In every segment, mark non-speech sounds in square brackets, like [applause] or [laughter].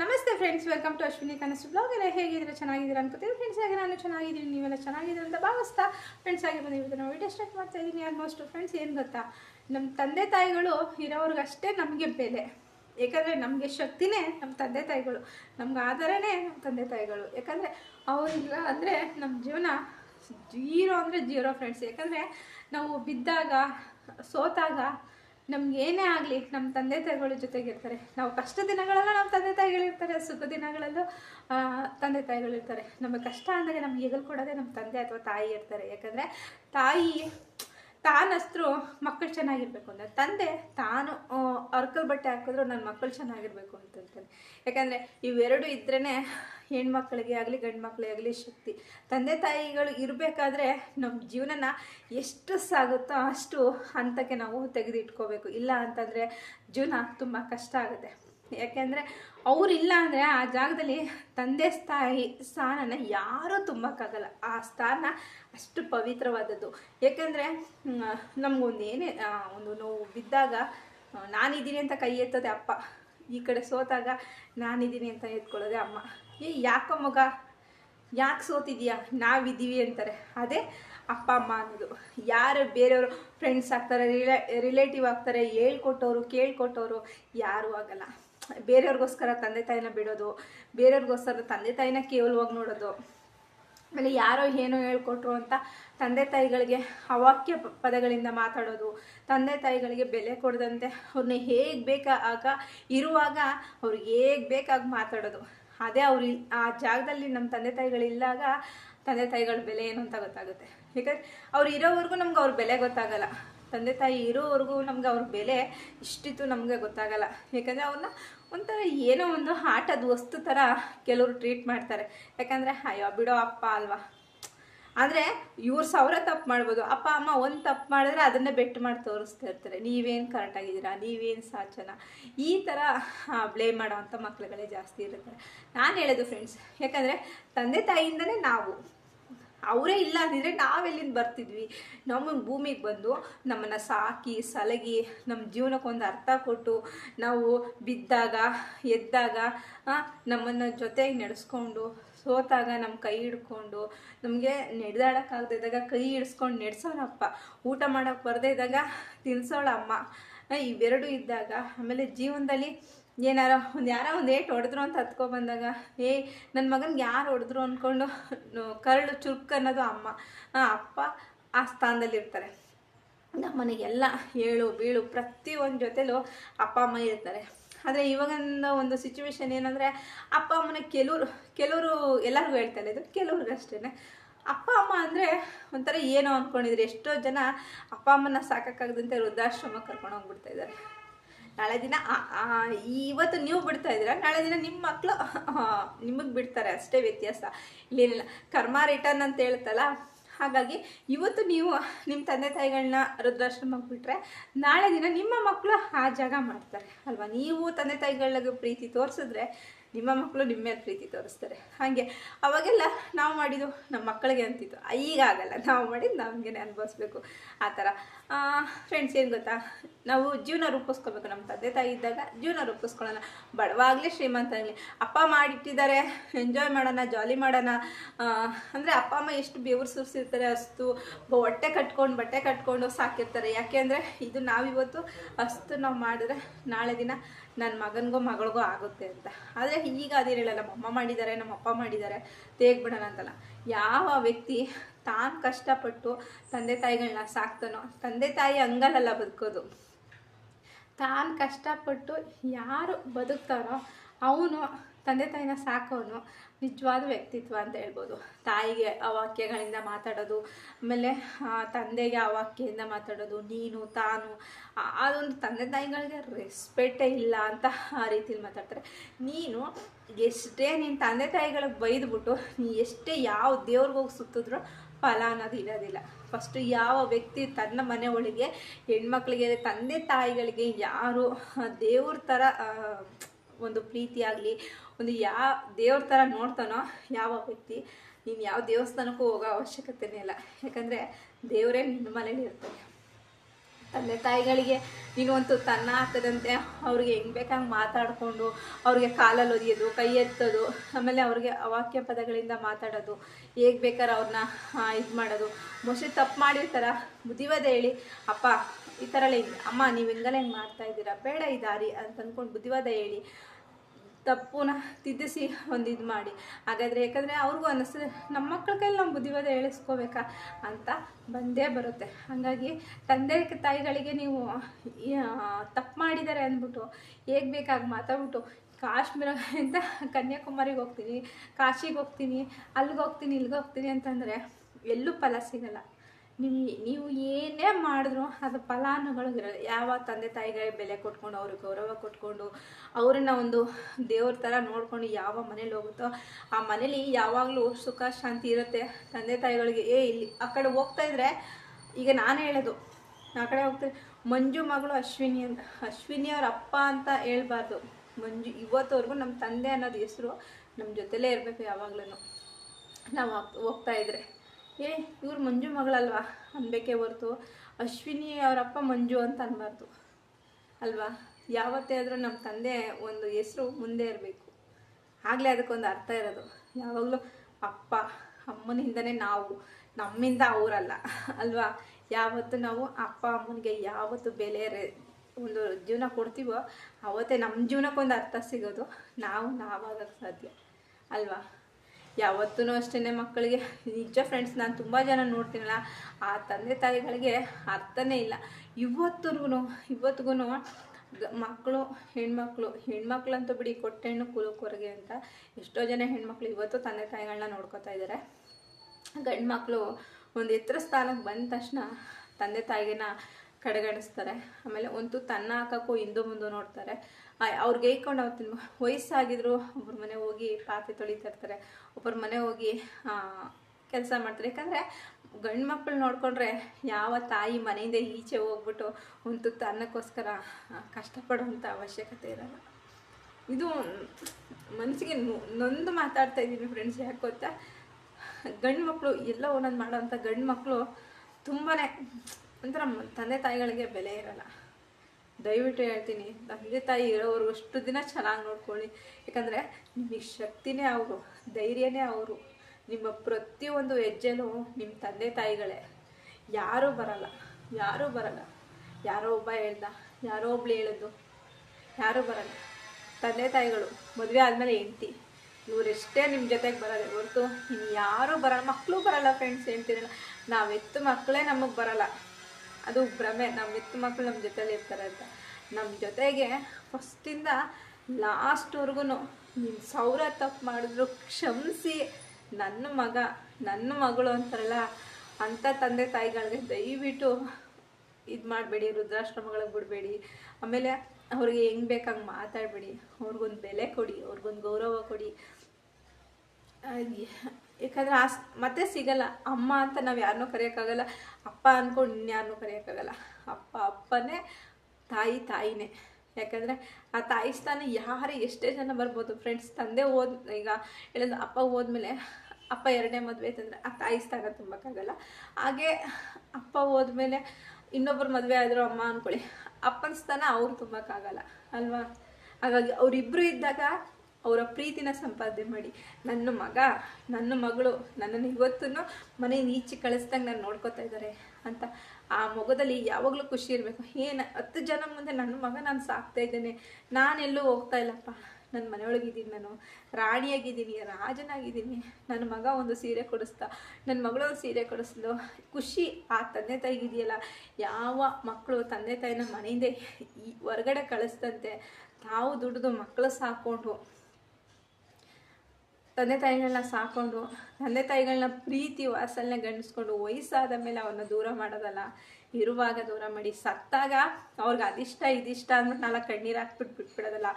ನಮಸ್ತೆ friends welcome to Ashwini ಕನಸು blog ಎಲ್ಲ ಹೇಗಿದ್ರೆ ಚೆನ್ನಾಗಿದ್ದೀರಾ ಅನ್ಕೋತೀವಿ ಫ್ರೆಂಡ್ಸ್ ಆಗಿ ನಾನು ಚೆನ್ನಾಗಿದ್ದೀನಿ. ನೀವೆಲ್ಲ ಚೆನ್ನಾಗಿದ್ದೀರ ಅಂತ ಭಾವಿಸ್ತಾ ಫ್ರೆಂಡ್ಸ್ ಆಗಿ ಬಂದು ಇವತ್ತು ನಾವು ವೀಡಿಯೋ ಸ್ಟಾರ್ಟ್ ಮಾಡ್ತಾ ಇದ್ದೀನಿ ಆಲ್ಮೋಸ್ಟ್ ಫ್ರೆಂಡ್ಸ್ ಏನು ಗೊತ್ತಾ? ನಮ್ಮ ತಂದೆ ತಾಯಿಗಳು ಇರೋವ್ರಿಗಷ್ಟೇ ನಮಗೆ ಬೆಲೆ. ಯಾಕಂದರೆ ನಮಗೆ ಶಕ್ತಿನೇ ನಮ್ಮ ತಂದೆ ತಾಯಿಗಳು. ನಮ್ಗೆ ಆಧಾರನೇ ನಮ್ಮ ತಂದೆ ತಾಯಿಗಳು. ಯಾಕಂದರೆ ಅವರಿಲ್ಲ ಅಂದರೆ ನಮ್ಮ ಜೀವನ ಜೀರೋ ಅಂದರೆ ಜೀರೋ ಫ್ರೆಂಡ್ಸ್ ಯಾಕಂದರೆ ನಾವು ಬಿದ್ದಾಗ, ಸೋತಾಗ ನಮ್ಗೆ ಏನೇ ಆಗಲಿ ನಮ್ಮ ತಂದೆ ತಾಯಿಗಳ ಜೊತೆಗಿರ್ತಾರೆ. ನಾವು ಕಷ್ಟ ದಿನಗಳಲ್ಲೂ ನಮ್ಮ ತಂದೆ ತಾಯಿಗಳಿರ್ತಾರೆ ಸುಖ ದಿನಗಳಲ್ಲೂ ತಂದೆ ತಾಯಿಗಳಿರ್ತಾರೆ. ನಮಗೆ ಕಷ್ಟ ಅಂದಾಗ ನಮ್ಗೆ ಹೆಗಲು ಕೊಡೋದೇ ನಮ್ಮ ತಂದೆ ಅಥವಾ ತಾಯಿ ಇರ್ತಾರೆ. ಯಾಕಂದರೆ ತಾಯಿ ತಾನಸ್ತ್ರು ಮಕ್ಕಳು ಚೆನ್ನಾಗಿರ್ಬೇಕು ಅಂತ ತಂದೆ ತಾನು ಅರ್ಕಲ್ ಬಟ್ಟೆ ಹಾಕಿದ್ರು ನನ್ನ ಮಕ್ಕಳು ಚೆನ್ನಾಗಿರ್ಬೇಕು ಅಂತ ಹೇಳ್ತಾನೆ ಯಾಕಂದರೆ ಇವೆರಡು ಇದ್ರೇ ಹೆಣ್ಮಕ್ಳಿಗೆ ಆಗಲಿ ಗಂಡು ಮಕ್ಕಳಿಗೆ ಆಗಲಿ ಶಕ್ತಿ. ತಂದೆ ತಾಯಿಗಳು ಇರಬೇಕಾದ್ರೆ ನಮ್ಮ ಜೀವನನ ಎಷ್ಟು ಸಾಗುತ್ತೋ ಅಷ್ಟು ಹಂತಕ್ಕೆ ನಾವು ತೆಗೆದಿಟ್ಕೋಬೇಕು. ಇಲ್ಲ ಅಂತಂದರೆ ಜೀವನ ತುಂಬ ಕಷ್ಟ ಆಗುತ್ತೆ. ಯಾಕೆಂದರೆ ಅವರಿಲ್ಲ ಅಂದರೆ ಆ ಜಾಗದಲ್ಲಿ ತಂದೆ ಸ್ಥಾಯಿ ಸ್ಥಾನನ ಯಾರೂ ತುಂಬಕ್ಕಾಗಲ್ಲ. ಆ ಸ್ಥಾನ ಅಷ್ಟು ಪವಿತ್ರವಾದದ್ದು. ಯಾಕೆಂದರೆ ನಮಗೊಂದು ಏನೇ ಒಂದು ನೋವು ಬಿದ್ದಾಗ ನಾನಿದ್ದೀನಿ ಅಂತ ಕೈ ಎತ್ತದೆ ಅಪ್ಪ. ಈ ಕಡೆ ಸೋತಾಗ ನಾನಿದ್ದೀನಿ ಅಂತ ಎತ್ಕೊಳ್ಳೋದೆ ಅಮ್ಮ. ಏ, ಯಾಕೋ ಮಗ? ಯಾಕೆ ಸೋತಿದ್ಯಾ? ನಾವಿದ್ದೀವಿ ಅಂತಾರೆ. ಅದೇ ಅಪ್ಪ, ಅಮ್ಮ ಅನ್ನೋದು. ಯಾರು ಬೇರೆಯವರು ಫ್ರೆಂಡ್ಸ್ ಆಗ್ತಾರೆ, ರಿಲೇ ರಿಲೇಟಿವ್ ಆಗ್ತಾರೆ, ಹೇಳ್ಕೊಟ್ಟವರು, ಕೇಳ್ಕೊಟ್ಟವರು ಯಾರೂ ಆಗಲ್ಲ. ಬೇರೆಯವ್ರಿಗೋಸ್ಕರ ತಂದೆ ತಾಯಿನ ಬಿಡೋದು, ಬೇರೆಯವ್ರಿಗೋಸ್ಕರ ತಂದೆ ತಾಯಿನ ಕೇವಲವಾಗಿ ನೋಡೋದು, ಆಮೇಲೆ ಯಾರೋ ಏನೋ ಹೇಳ್ಕೊಟ್ರು ಅಂತ ತಂದೆ ತಾಯಿಗಳಿಗೆ ಅವಾಕ್ಯ ಪದಗಳಿಂದ ಮಾತಾಡೋದು, ತಂದೆ ತಾಯಿಗಳಿಗೆ ಬೆಲೆ ಕೊಡದಂತೆ ಅವ್ರನ್ನ ಹೇಗೆ ಬೇಕಾ ಆಗ ಇರುವಾಗ ಅವ್ರಿಗೆ ಹೇಗೆ ಬೇಕಾಗಿ ಮಾತಾಡೋದು. ಅದೇ ಅವ್ರು ಆ ಜಾಗದಲ್ಲಿ ನಮ್ಮ ತಂದೆ ತಾಯಿಗಳಿಲ್ಲಾಗ ತಂದೆ ತಾಯಿಗಳ ಬೆಲೆ ಏನು ಅಂತ ಗೊತ್ತಾಗುತ್ತೆ. ಯಾಕಂದ್ರೆ ಅವ್ರು ಇರೋವರೆಗೂ ನಮ್ಗೆ ಅವ್ರ ಬೆಲೆ ಗೊತ್ತಾಗಲ್ಲ. ತಂದೆ ತಾಯಿ ಇರೋವರೆಗೂ ನಮ್ಗೆ ಅವ್ರ ಬೆಲೆ ಇಷ್ಟಿತ್ತು ನಮಗೆ ಗೊತ್ತಾಗಲ್ಲ. ಯಾಕಂದರೆ ಅವ್ರನ್ನ ಒಂಥರ ಏನೋ ಒಂದು ಆಟದ ವಸ್ತು ಥರ ಕೆಲವರು ಟ್ರೀಟ್ ಮಾಡ್ತಾರೆ. ಯಾಕಂದರೆ, ಅಯ್ಯೋ, ಬಿಡೋ ಅಪ್ಪ ಅಲ್ವಾ? ಆದರೆ ಇವ್ರು ಸಾವಿರ ತಪ್ಪು ಮಾಡ್ಬೋದು. ಅಪ್ಪ, ಅಮ್ಮ ಒಂದು ತಪ್ಪು ಮಾಡಿದ್ರೆ ಅದನ್ನೇ ಬೆಟ್ಟು ಮಾಡಿ ತೋರಿಸ್ತಾ ಇರ್ತಾರೆ. ನೀವೇನು ಕರೆಕ್ಟಾಗಿದ್ದೀರಾ ನೀವೇನು ಸಾಚನ? ಈ ಥರ ಬ್ಲೇಮ್ ಮಾಡೋವಂಥ ಮಕ್ಳುಗಳೇ ಜಾಸ್ತಿ ಇರ್ತಾರೆ. ನಾನು ಹೇಳೋದು ಫ್ರೆಂಡ್ಸ್ ಯಾಕಂದರೆ ತಂದೆ ತಾಯಿಯಿಂದಲೇ ನಾವು. ಅವರೇ ಇಲ್ಲ ಅಂದಿದ್ರೆ ನಾವೆಲ್ಲಿಂದ ಬರ್ತಿದ್ವಿ? ನಮ್ಮ ಭೂಮಿಗೆ ಬಂದು ನಮ್ಮನ್ನು ಸಾಕಿ, ಸಲಗಿ ನಮ್ಮ ಜೀವನಕ್ಕೊಂದು ಅರ್ಥ ಕೊಟ್ಟು ನಾವು ಬಿದ್ದಾಗ, ಎದ್ದಾಗ ನಮ್ಮನ್ನು ಜೊತೆಗೆ ನಡೆಸ್ಕೊಂಡು, ಸೋತಾಗ ನಮ್ಮ ಕೈ ಹಿಡ್ಕೊಂಡು, ನಮಗೆ ನಡೆದಾಡೋಕ್ಕಾಗದಿದ್ದಾಗ ಕೈ ಹಿಡ್ಸ್ಕೊಂಡು ನಡೆಸೋಣಪ್ಪ ಊಟ ಮಾಡೋಕ್ಕೆ ಬರದೇ ಇದ್ದಾಗ ತಿನ್ಸೋಳಮ್ಮ. ಇವೆರಡು ಇದ್ದಾಗ ಆಮೇಲೆ ಜೀವನದಲ್ಲಿ ಏನಾರ ಒಂದು ಯಾರೋ ಒಂದು ಏಟು ಹೊಡೆದ್ರು ಅಂತ ಹತ್ಕೊಬಂದಾಗ, ಏ ನನ್ನ ಮಗನಿಗೆ ಯಾರು ಹೊಡೆದ್ರು? ಅಂದ್ಕೊಂಡು ಕರಳು ಚುರುಕು ಅನ್ನೋದು ಅಮ್ಮ. ಅಪ್ಪ ಆ ಸ್ಥಾನದಲ್ಲಿ ಇರ್ತಾರೆ ನಮ್ಮನೆಗೆಲ್ಲ ಏಳು ಬೀಳು, ಪ್ರತಿಯೊಂದು ಜೊತೆಲೂ ಅಪ್ಪ, ಅಮ್ಮ ಇರ್ತಾರೆ. ಆದರೆ ಇವಾಗಿನ ಒಂದು ಸಿಚುವೇಶನ್ ಏನಂದರೆ, ಅಪ್ಪ, ಅಮ್ಮನ ಕೆಲವರು ಕೆಲವರು ಎಲ್ಲರಿಗೂ ಹೇಳ್ತಾರೆ ಇದು ಕೆಲವ್ರಿಗೆ ಅಷ್ಟೇ ಅಪ್ಪ, ಅಮ್ಮ ಅಂದರೆ ಒಂಥರ ಏನೋ ಅಂದ್ಕೊಂಡಿದ್ರೆ ಎಷ್ಟೋ ಜನ ಅಪ್ಪ ಅಮ್ಮನ ಸಾಕಾಗದಂತೆ ವೃದ್ಧಾಶ್ರಮಕ್ಕೆ ಕರ್ಕೊಂಡು ಹೋಗ್ಬಿಡ್ತಾ ಇದ್ದಾರೆ. ನಾಳೆ ದಿನ ಇವತ್ತು ನೀವು ಬಿಡ್ತಾ ಇದ್ದೀರಾ? ನಾಳೆ ದಿನ ನಿಮ್ಮ ಮಕ್ಕಳು ನಿಮಗೆ ಬಿಡ್ತಾರೆ ಅಷ್ಟೇ ವ್ಯತ್ಯಾಸ. ಇಲ್ಲೇನಿಲ್ಲ ಕರ್ಮ ರಿಟರ್ನ್ ಅಂತ ಹೇಳ್ತಲ್ಲ, ಹಾಗಾಗಿ ಇವತ್ತು ನೀವು ನಿಮ್ಮ ತಂದೆ ತಾಯಿಗಳನ್ನ ರುದ್ರಾಶ್ರಮಕ್ಕೆ ಬಿಟ್ಟರೆ ನಾಳೆ ದಿನ ನಿಮ್ಮ ಮಕ್ಕಳು ಆ ಜಾಗ ಮಾಡ್ತಾರೆ. ಅಲ್ವಾ? ನೀವು ತಂದೆ ತಾಯಿಗಳಿಗೆ ಪ್ರೀತಿ ತೋರಿಸಿದ್ರೆ ನಿಮ್ಮ ಮಕ್ಕಳು ನಿಮ್ಮ ಮೇಲೆ ಪ್ರೀತಿ ತೋರಿಸ್ತಾರೆ. ಹಾಗೆ ಅವಾಗೆಲ್ಲ ನಾವು ಮಾಡಿದ್ದು ನಮ್ಮ ಮಕ್ಕಳಿಗೆ ಅಂತಿತ್ತು. ಈಗ ಆಗಲ್ಲ. ನಾವು ಮಾಡಿದ್ದು ನಮಗೆ ಅನುಭವಿಸ್ಬೇಕು ಆ ಥರ. ಫ್ರೆಂಡ್ಸ್ ಏನು ಗೊತ್ತಾ? ನಾವು ಜೀವನ ರೂಪಿಸ್ಕೋಬೇಕು. ನಮ್ಮ ತಂದೆ ತಾಯಿ ಇದ್ದಾಗ ಜೀವನ ರೂಪಿಸ್ಕೊಳ್ಳೋಣ. ಬಡವಾಗಲಿ ಶ್ರೀಮಂತ ಆಗಲಿ. ಅಪ್ಪ ಮಾಡಿಟ್ಟಿದ್ದಾರೆ. ಎಂಜಾಯ್ ಮಾಡೋಣ ಜಾಲಿ ಮಾಡೋಣ. ಅಂದರೆ ಅಪ್ಪ, ಅಮ್ಮ ಎಷ್ಟು ಬೆವರು ಸುರಿಸಿರ್ತಾರೆ ಅಷ್ಟು ಹೊಟ್ಟೆ ಕಟ್ಕೊಂಡು, ಬಟ್ಟೆ ಕಟ್ಕೊಂಡು ಸಾಕಿರ್ತಾರೆ. ಯಾಕೆ ಅಂದರೆ ಇದು ನಾವಿವತ್ತು ಅಷ್ಟು ನಾವು ಮಾಡಿದ್ರೆ ನಾಳೆ ದಿನ ನನ್ನ ಮಗನಿಗೋ, ಮಗಳಿಗೋ ಆಗುತ್ತೆ ಅಂತ. ಆದರೆ ಈಗ ನಮ್ಮ ಅಮ್ಮ ಮಾಡಿದ್ದಾರೆ, ನಮ್ಮ ಅಪ್ಪ ಮಾಡಿದ್ದಾರೆ ತೇಗ್ಬಿಡೋಣ ಅಂತಲ್ಲ. ಯಾವ ವ್ಯಕ್ತಿ ತಾನು ಕಷ್ಟಪಟ್ಟು ತಂದೆ ತಾಯಿಗಳನ್ನ ಸಾಕ್ತಾನೋ, ತಂದೆ ತಾಯಿ ಹಂಗಲ್ಲ ಬದುಕೋದು. ತಾನು ಕಷ್ಟಪಟ್ಟು ಯಾರು ಬದುಕ್ತಾರೋ ಅವನು ತಂದೆ ತಾಯಿನ ಸಾಕೋನು ನಿಜವಾದ ವ್ಯಕ್ತಿತ್ವ ಅಂತ ಹೇಳ್ಬೋದು. ತಾಯಿಗೆ ವಾಕ್ಯಗಳಿಂದ ಮಾತಾಡೋದು ಆಮೇಲೆ ಆ, ತಂದೆಗೆ ಅವಾಕ್ಯದಿಂದ ಮಾತಾಡೋದು ನೀನು ತಾನು ಆ- ಅದೊಂದು ತಂದೆ ತಾಯಿಗಳಿಗೆ ರೆಸ್ಪೆಕ್ಟೇ ಇಲ್ಲ ಅಂತ ಆ ರೀತಿಲಿ ಮಾತಾಡ್ತಾರೆ. ನೀನು ಎಷ್ಟೇ ನಿನ್ನ ತಂದೆ ತಾಯಿಗಳಿಗೆ ಬೈದ್ಬಿಟ್ಟು ನೀ ಎಷ್ಟೇ ಯಾವ ದೇವ್ರಿಗೆ ಹೋಗಿ ಸುತ್ತಿದ್ರು ಫಲ ಅನ್ನೋದು ಇರೋದಿಲ್ಲ. ಫಸ್ಟು ಯಾವ ವ್ಯಕ್ತಿ ತನ್ನ ಮನೆ ಒಳಗೆ ಹೆಣ್ಮಕ್ಳಿಗೆ ತಂದೆ ತಾಯಿಗಳಿಗೆ ಯಾರು ದೇವ್ರ ಥರ ಆ, ಒಂದು ಪ್ರೀತಿ ಆಗಲಿ, ಒಂದು ಯಾವ ದೇವ್ರ ಥರ ನೋಡ್ತಾನೋ ಯಾವ ವ್ಯಕ್ತಿ, ನೀನು ಯಾವ ದೇವಸ್ಥಾನಕ್ಕೂ ಹೋಗೋ ಅವಶ್ಯಕತೆನೇ ಇಲ್ಲ. ಯಾಕಂದರೆ ದೇವರೇ ನಿನ್ನ ಮನೇಲಿ ಇರ್ತಾನೆ. ತಂದೆ ತಾಯಿಗಳಿಗೆ ನೀನಂತೂ ತನ್ನ ಹಾಕದಂತೆ ಅವ್ರಿಗೆ ಹೆಂಗೆ ಬೇಕಂಗೆ ಮಾತಾಡಿಕೊಂಡು ಅವ್ರಿಗೆ ಕಾಲಲ್ಲಿ ಒದಿಯೋದು, ಕೈ ಎತ್ತೋದು, ಆಮೇಲೆ ಅವ್ರಿಗೆ ಅವಾಕ್ಯ ಪದಗಳಿಂದ ಮಾತಾಡೋದು, ಹೇಗೆ ಬೇಕಾದ್ರೆ ಅವ್ರನ್ನ ಇದು ಮಾಡೋದು. ಮೋಸ್ಟ್ಲಿ ತಪ್ಪು ಮಾಡಿರ್ತಾರ. ಬುದ್ಧಿವಾದ ಹೇಳಿ, ಅಪ್ಪ, ಈ ಥರ ಎಲ್ಲ ಅಮ್ಮ, ನೀವು ಹೆಂಗಲ್ಲ ಹೆಂಗೆ ಮಾಡ್ತಾ ಇದ್ದೀರಾ? ಬೇಡ ಈ ದಾರಿ ಅಂತ ಅಂದ್ಕೊಂಡು ಬುದ್ಧಿವಾದ ಹೇಳಿ ತಪ್ಪುನ ತಿದ್ದಿಸಿ ಒಂದು ಇದು ಮಾಡಿ. ಹಾಗಾದರೆ ಯಾಕಂದರೆ ಅವ್ರಿಗೂ ಅನ್ನಿಸ್ತದೆ ನಮ್ಮ ಮಕ್ಕಳ ಕೈಲಿ ನಾವು ಬುದ್ಧಿವಾದ ಹೇಳಿಸ್ಕೋಬೇಕಾ ಅಂತ ಬಂದೇ ಬರುತ್ತೆ. ಹಾಗಾಗಿ ತಂದೆ ತಾಯಿಗಳಿಗೆ ನೀವು ತಪ್ಪು ಮಾಡಿದ್ದಾರೆ ಅಂದ್ಬಿಟ್ಟು ಹೇಗೆ ಬೇಕಾಗಿ ಮಾತಾಡ್ಬಿಟ್ಟು ಕಾಶ್ಮೀರ ಅಂತ [laughs] ಕನ್ಯಾಕುಮಾರಿಗೆ ಹೋಗ್ತೀನಿ, ಕಾಶಿಗೆ ಹೋಗ್ತೀನಿ ಅಲ್ಲಿಗೆ ಹೋಗ್ತೀನಿ ಇಲ್ಲಿಗೆ ಹೋಗ್ತೀನಿ ಅಂತಂದರೆ ಎಲ್ಲೂ ಫಲ ಸಿಗಲ್ಲ. ನೀವು ನೀವು ಏನೇ ಮಾಡಿದ್ರು ಅದು ಇರೋಲ್ಲ ಯಾವ ತಂದೆ ತಾಯಿಗಳಿಗೆ ಬೆಲೆ ಕೊಟ್ಕೊಂಡು, ಅವ್ರಿಗೆ ಗೌರವ ಕೊಟ್ಕೊಂಡು, ಅವ್ರನ್ನ ಒಂದು ದೇವ್ರ ಥರ ನೋಡ್ಕೊಂಡು ಯಾವ ಮನೇಲಿ ಹೋಗುತ್ತೋ, ಆ ಮನೇಲಿ ಯಾವಾಗಲೂ ಸುಖ, ಶಾಂತಿ ಇರುತ್ತೆ. ತಂದೆ ತಾಯಿಗಳಿಗೆ, ಏ, ಇಲ್ಲಿ ಆ ಕಡೆ ಹೋಗ್ತಾ ಇದ್ರೆ, ಈಗ ನಾನು ಹೇಳೋದು, ಆ ಕಡೆ ಹೋಗ್ತಾರೆ ಮಂಜು ಮಗಳು ಅಶ್ವಿನಿ ಅಂತ, ಅಶ್ವಿನಿ ಅವ್ರ ಅಪ್ಪ ಅಂತ ಹೇಳ್ಬಾರ್ದು. ಮಂಜು ಇವತ್ತವರೆಗೂ ನಮ್ಮ ತಂದೆ ಅನ್ನೋದು ಹೆಸರು ನಮ್ಮ ಜೊತೆಲೇ ಇರಬೇಕು ಯಾವಾಗ್ಲೂ. ನಾವು ಹೋಗ್- ಹೋಗ್ತಾ ಇದ್ರೆ. ಏ, ಇವ್ರು ಮಂಜು ಮಗಳಲ್ವಾ? ಅನ್ಬೇಕೇ ಹೊರ್ತು. ಅಶ್ವಿನಿ ಅವರಪ್ಪ ಮಂಜು ಅಂತ ಅನ್ಬಾರ್ದು. ಅಲ್ವಾ? ಯಾವತ್ತೇ ಆದರೂ ನಮ್ಮ ತಂದೆ ಒಂದು ಹೆಸರು ಮುಂದೆ ಇರಬೇಕು. ಆಗಲೇ ಅದಕ್ಕೊಂದು ಅರ್ಥ ಇರೋದು. ಯಾವಾಗಲೂ ಅಪ್ಪ, ಅಮ್ಮನಿಂದನೇ ನಾವು, ನಮ್ಮಿಂದ ಅವರಲ್ಲ. ಅಲ್ವಾ? ಯಾವತ್ತು ನಾವು ಅಪ್ಪ, ಅಮ್ಮನಿಗೆ ಯಾವತ್ತು ಬೆಲೆ ಒಂದು ಜೀವನ ಕೊಡ್ತೀವೋ, ಅವತ್ತೇ ನಮ್ಮ ಜೀವನಕ್ಕೊಂದು ಅರ್ಥ ಸಿಗೋದು. ನಾವು ನಾವಾಗ ಸಾಧ್ಯ. ಅಲ್ವಾ? ಯಾವತ್ತೂ ಅಷ್ಟೇ ಮಕ್ಕಳಿಗೆ. ನಿಜ ಫ್ರೆಂಡ್ಸ್ ನಾನು ತುಂಬ ಜನ ನೋಡ್ತೀನಲ್ಲ, ಆ ತಂದೆ ತಾಯಿಗಳಿಗೆ ಅರ್ಥನೇ ಇಲ್ಲ. ಇವತ್ತರ್ಗು ಇವತ್ತಿಗೂ ಮಕ್ಕಳು ಹೆಣ್ಮಕ್ಳು, ಹೆಣ್ಮಕ್ಳಂತೂ ಬಿಡಿ ಕೊಟ್ಟೆಣ್ಣು ಕುಲಕ್ಕೊರಗೆ ಅಂತ ಎಷ್ಟೋ ಜನ ಹೆಣ್ಮಕ್ಳು ಇವತ್ತು ತಂದೆ ತಾಯಿಗಳನ್ನ ನೋಡ್ಕೋತಾ ಇದ್ದಾರೆ ಗಂಡು ಮಕ್ಕಳು ಒಂದು ಎತ್ತರ ಸ್ಥಾನಕ್ಕೆ ಬಂದ ತಕ್ಷಣ ತಂದೆ ತಾಯಿಗೆನ ಕಡೆಗಣಿಸ್ತಾರೆ. ಆಮೇಲೆ ಒಂದು ತನ್ನ ಹಾಕೋಕ್ಕೂ ಹಿಂದೂ ಮುಂದೆ ನೋಡ್ತಾರೆ. ಅವ್ರು ಅವ್ರಿಗೆ ಗೈಕೊಂಡು ಅವತ್ತಿನ ವಯಸ್ಸಾಗಿದ್ರು ಒಬ್ಬರ ಮನೆ ಹೋಗಿ ಪಾತ್ರೆ ತೊಳಿತಾ ಇರ್ತಾರೆ. ಒಬ್ಬರ ಮನೆ ಹೋಗಿ ಕೆಲಸ ಮಾಡ್ತಾರೆ. ಯಾಕಂದರೆ ಗಂಡು ಮಕ್ಕಳು ನೋಡಿಕೊಂಡ್ರೆ ಯಾವ ತಾಯಿ ಮನೆಯಿಂದ ಈಚೆ ಹೋಗ್ಬಿಟ್ಟು ಒಂದು ಆ, ಕಷ್ಟಪಡುವಂಥ ಅವಶ್ಯಕತೆ ಇರಲ್ಲ. ಇದು ಮನಸ್ಸಿಗೆ ನೊಂದು ಮಾತಾಡ್ತಾ ಇದ್ದೀನಿ ಫ್ರೆಂಡ್ಸ್ ಯಾಕೆ ಗೊತ್ತಾ? ಗಂಡು ಮಕ್ಕಳು ಎಲ್ಲ ಒಂದೊಂದು ಮಾಡೋವಂಥ ಗಂಡು ಮಕ್ಕಳು ತುಂಬಾ ಒಂಥರ ತಂದೆ ತಾಯಿಗಳಿಗೆ ಬೆಲೆ ಇರಲ್ಲ. ದಯವಿಟ್ಟು ಹೇಳ್ತೀನಿ ತಂದೆ ತಾಯಿ ಇರೋವ್ರಿಗೆ ಅಷ್ಟು ದಿನ ಚೆನ್ನಾಗಿ ನೋಡ್ಕೊಳ್ಳಿ. ಯಾಕಂದರೆ ನಿಮಗೆ ಶಕ್ತಿನೇ ಅವರು, ಧೈರ್ಯನೇ ಅವರು. ನಿಮ್ಮ ಪ್ರತಿಯೊಂದು ಹೆಜ್ಜೆನೂ ನಿಮ್ಮ ತಂದೆ ತಾಯಿಗಳೇ. ಯಾರೂ ಬರಲ್ಲ ಯಾರೂ ಬರಲ್ಲ. ಯಾರೋ ಒಬ್ಬ ಹೇಳ್ದ, ಯಾರೋ ಒಬ್ಳು ಹೇಳಿದ್ದು, ಯಾರೂ ಬರಲ್ಲ. ತಂದೆ ತಾಯಿಗಳು, ಮದುವೆ ಆದಮೇಲೆ ಹೆಂಡ್ತಿ. ಇವರೆಷ್ಟೇ ನಿಮ್ಮ ಜೊತೆಗೆ ಬರಲ್ಲ ಹೊರತು ಇನ್ನು ಯಾರೂ ಬರಲ್ಲ ಮಕ್ಕಳು ಬರಲ್ಲ ಫ್ರೆಂಡ್ಸ್ ಹೇಳ್ತಿರಲ್ಲ ನಾವೆತ್ತು ಮಕ್ಕಳೇ ನಮಗೆ ಬರಲ್ಲ. ಅದು ಭ್ರಮೆ. ನಮ್ಮ ಮಿತ್ತ ಮಕ್ಕಳು ನಮ್ಮ ಜೊತೆಲಿ ಇರ್ತಾರೆ ಅಂತ. ನಮ್ಮ ಜೊತೆಗೆ ಫಸ್ಟಿಂದ ಲಾಸ್ಟ್ವರೆಗೂ ನೀನು ಸೌರ ತಪ್ಪು ಮಾಡಿದ್ರು ಕ್ಷಮಿಸಿ. ನನ್ನ ಮಗ, ನನ್ನ ಮಗಳು ಅಂತಾರಲ್ಲ ಅಂಥ ತಂದೆ ತಾಯಿಗಳಿಗೆ ದಯವಿಟ್ಟು ಇದು ಮಾಡಬೇಡಿ, ವೃದ್ಧಾಶ್ರಮಗಳಿಗೆ ಬಿಡಬೇಡಿ. ಆಮೇಲೆ ಅವ್ರಿಗೆ ಹೆಂಗೆ ಬೇಕಂಗೆ ಮಾತಾಡಬೇಡಿ. ಅವ್ರಿಗೊಂದು ಬೆಲೆ ಕೊಡಿ, ಅವ್ರಿಗೊಂದು ಗೌರವ ಕೊಡಿ. ಯಾಕಂದ್ರೆ ಆ ಮತ್ತೆ ಸಿಗಲ್ಲ. ಅಮ್ಮ ಅಂತ ನಾವು ಯಾರನ್ನೂ ಕರೆಯೋಕ್ಕಾಗಲ್ಲ. ಅಪ್ಪ ಅಂದ್ಕೊಂಡು ಇನ್ಯಾರನ್ನೂ ಕರೆಯೋಕ್ಕಾಗಲ್ಲ. ಅಪ್ಪ ಅಪ್ಪನೇ, ತಾಯಿ ತಾಯಿನೇ. ಯಾಕಂದರೆ ಆ ತಾಯಿ ಸ್ಥಾನ ಯಾರು ಎಷ್ಟೇ ಜನ ಬರ್ಬೋದು. ಫ್ರೆಂಡ್ಸ್ ತಂದೆ ಹೋದ್, ಈಗ ಹೇಳಿದ ಅಪ್ಪ ಹೋದ್ಮೇಲೆ ಅಪ್ಪ ಎರಡನೇ ಮದುವೆ ಆಯ್ತಂದ್ರೆ ಆ ತಾಯಿ ಸ್ಥಾನ ತುಂಬಕ್ಕಾಗಲ್ಲ. ಹಾಗೆ ಅಪ್ಪ ಹೋದ್ಮೇಲೆ ಇನ್ನೊಬ್ಬರು ಮದುವೆ ಆದರೂ ಅಮ್ಮ ಅಂದ್ಕೊಳ್ಳಿ ಅಪ್ಪನ ಸ್ಥಾನ ಅವ್ರು ತುಂಬಕ್ಕಾಗಲ್ಲ. ಅಲ್ವಾ? ಹಾಗಾಗಿ ಅವರಿಬ್ಬರು ಇದ್ದಾಗ ಅವರ ಪ್ರೀತಿನ ಸಂಪಾದನೆ ಮಾಡಿ. ನನ್ನ ಮಗ, ನನ್ನ ಮಗಳು ನನ್ನನ್ನು ಇವತ್ತೂ ಮನೆಯಿಂದ ಈಚೆ ಕಳಿಸ್ದಂಗೆ ನಾನು ನೋಡ್ಕೋತಾ ಇದ್ದಾರೆ ಅಂತ ಆ ಮೊಗದಲ್ಲಿ ಯಾವಾಗಲೂ ಖುಷಿ ಇರಬೇಕು. ಏನು ಹತ್ತು ಜನ ಮುಂದೆ ನನ್ನ ಮಗ ನಾನು ಸಾಕ್ತಾ ಇದ್ದೇನೆ. ನಾನೆಲ್ಲೂ ಹೋಗ್ತಾ ಇಲ್ಲಪ್ಪ. ನನ್ನ ಮನೆಯೊಳಗಿದ್ದೀನಿ ನಾನು. ರಾಣಿಯಾಗಿದ್ದೀನಿ, ರಾಜನಾಗಿದ್ದೀನಿ. ನನ್ನ ಮಗ ಒಂದು ಸೀರೆ ಕೊಡಿಸ್ತಾ ನನ್ನ ಮಗಳು ಒಂದು ಸೀರೆ ಕೊಡಿಸ್ಲು. ಖುಷಿ ಆ ತಂದೆ ತಾಯಿಗಿದೆಯಲ್ಲ ಯಾವ ಮಕ್ಕಳು ತಂದೆ ತಾಯಿನ ಮನೆಯಿಂದ ಈ ಹೊರಗಡೆ ಕಳಿಸ್ತಂತೆ ತಾವು ದುಡಿದು ಮಕ್ಕಳು ಸಾಕೊಂಡು ತಂದೆ ತಾಯಿಗಳನ್ನ ಸಾಕೊಂಡು, ತಂದೆ ತಾಯಿಗಳನ್ನ ಪ್ರೀತಿ ವಾಸಲ್ನ ಗಂಡಿಸ್ಕೊಂಡು ವಯಸ್ಸಾದ ಮೇಲೆ ಅವ್ರನ್ನ ದೂರ ಮಾಡೋದಲ್ಲ, ಇರುವಾಗ ದೂರ ಮಾಡಿ, ಸತ್ತಾಗ ಅವ್ರಿಗೆ ಅದಿಷ್ಟ ಇದಿಷ್ಟ ಅಂದ್ಬಿಟ್ಟು ನಾಲ್ಕು ಕಣ್ಣೀರು ಹಾಕ್ಬಿಟ್ಟು ಬಿಟ್ಬಿಡೋದಲ್ಲ.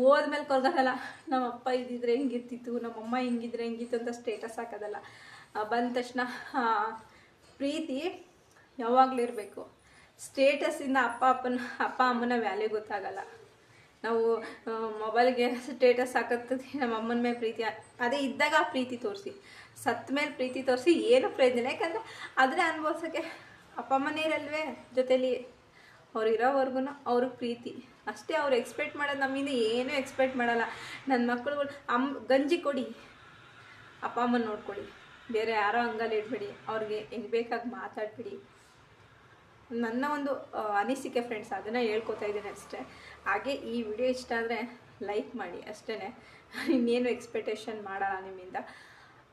ಹೋದ್ಮೇಲೆ ಕೊರ್ಗೋದಲ್ಲ ನಮ್ಮ ಅಪ್ಪ ಇದ್ದಿದ್ರೆ ಹೆಂಗಿರ್ತಿತ್ತು, ನಮ್ಮಮ್ಮ ಹೆಂಗಿದ್ರೆ ಹೆಂಗಿತ್ತು ಅಂತ ಸ್ಟೇಟಸ್ ಹಾಕೋದಲ್ಲ. ಬಂದ ತಕ್ಷಣ ಪ್ರೀತಿ ಯಾವಾಗಲೂ ಇರಬೇಕು. ಸ್ಟೇಟಸ್ಸಿಂದ ಅಪ್ಪ, ಅಪ್ಪನ, ಅಪ್ಪ, ಅಮ್ಮನ ವ್ಯಾಲ್ಯೂ ಗೊತ್ತಾಗಲ್ಲ. ನಾವು ಮೊಬೈಲ್ಗೆ ಸ್ಟೇಟಸ್ ಹಾಕತ್ತೀವಿ ನಮ್ಮ ಅಮ್ಮನ ಮೇಲೆ ಪ್ರೀತಿ. ಅದೇ ಇದ್ದಾಗ ಆ ಪ್ರೀತಿ ತೋರಿಸಿ. ಸತ್ತ ಮೇಲೆ ಪ್ರೀತಿ ತೋರಿಸಿ ಏನು ಪ್ರಯೋಜನ ಯಾಕಂದರೆ ಅದನ್ನೇ ಅನುಭವಿಸೋಕ್ಕೆ ಅಪ್ಪ ಅಮ್ಮನೇ ಇರಲ್ವೇ ಜೊತೇಲಿ ಅವ್ರು ಇರೋವರೆಗೂ ಅವ್ರಿಗೆ ಪ್ರೀತಿ. ಅಷ್ಟೇ ಅವ್ರು ಎಕ್ಸ್ಪೆಕ್ಟ್ ಮಾಡೋದು ನಮ್ಮಿಂದ ಏನೂ ಎಕ್ಸ್ಪೆಕ್ಟ್ ಮಾಡಲ್ಲ. ನನ್ನ ಮಕ್ಕಳುಗಳು ಅಮ್ಮ ಗಂಜಿ ಕೊಡಿ. ಅಪ್ಪ ಅಮ್ಮನ ನೋಡ್ಕೊಳ್ಳಿ. ಬೇರೆ ಯಾರೋ ಹಂಗಲ್ಲಿ ಇಡಬೇಡಿ ಅವ್ರಿಗೆ ಹೆಂಗೆ ಬೇಕಾಗಿ ಮಾತಾಡ್ಬಿಡಿ. ನನ್ನ ಒಂದು ಅನಿಸಿಕೆ ಫ್ರೆಂಡ್ಸ್ ಅದನ್ನು ಹೇಳ್ಕೊತಾ ಇದ್ದೀನಿ ಅಷ್ಟೇ. ಹಾಗೆ ಈ ವಿಡಿಯೋ ಇಷ್ಟ ಆದರೆ ಲೈಕ್ ಮಾಡಿ ಅಷ್ಟೇ [laughs] ಇನ್ನೇನು ಎಕ್ಸ್ಪೆಕ್ಟೇಷನ್ ಮಾಡಲ್ಲ ನಿಮ್ಮಿಂದ.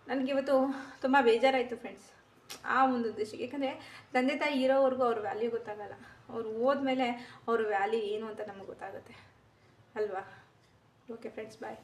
ನನಗಿವತ್ತು ತುಂಬ ಬೇಜಾರಾಯಿತು ಫ್ರೆಂಡ್ಸ್ ಆ ಒಂದು ಉದ್ದೇಶಕ್ಕೆ. ಯಾಕಂದರೆ ತಂದೆ ತಾಯಿ ಇರೋವರೆಗೂ ಅವ್ರ ವ್ಯಾಲ್ಯೂ ಗೊತ್ತಾಗಲ್ಲ. ಅವ್ರು ಹೋದ್ಮೇಲೆ ಅವ್ರ ವ್ಯಾಲ್ಯೂ ಏನು ಅಂತ ನಮಗೆ ಗೊತ್ತಾಗುತ್ತೆ. ಅಲ್ವಾ? Okay friends bye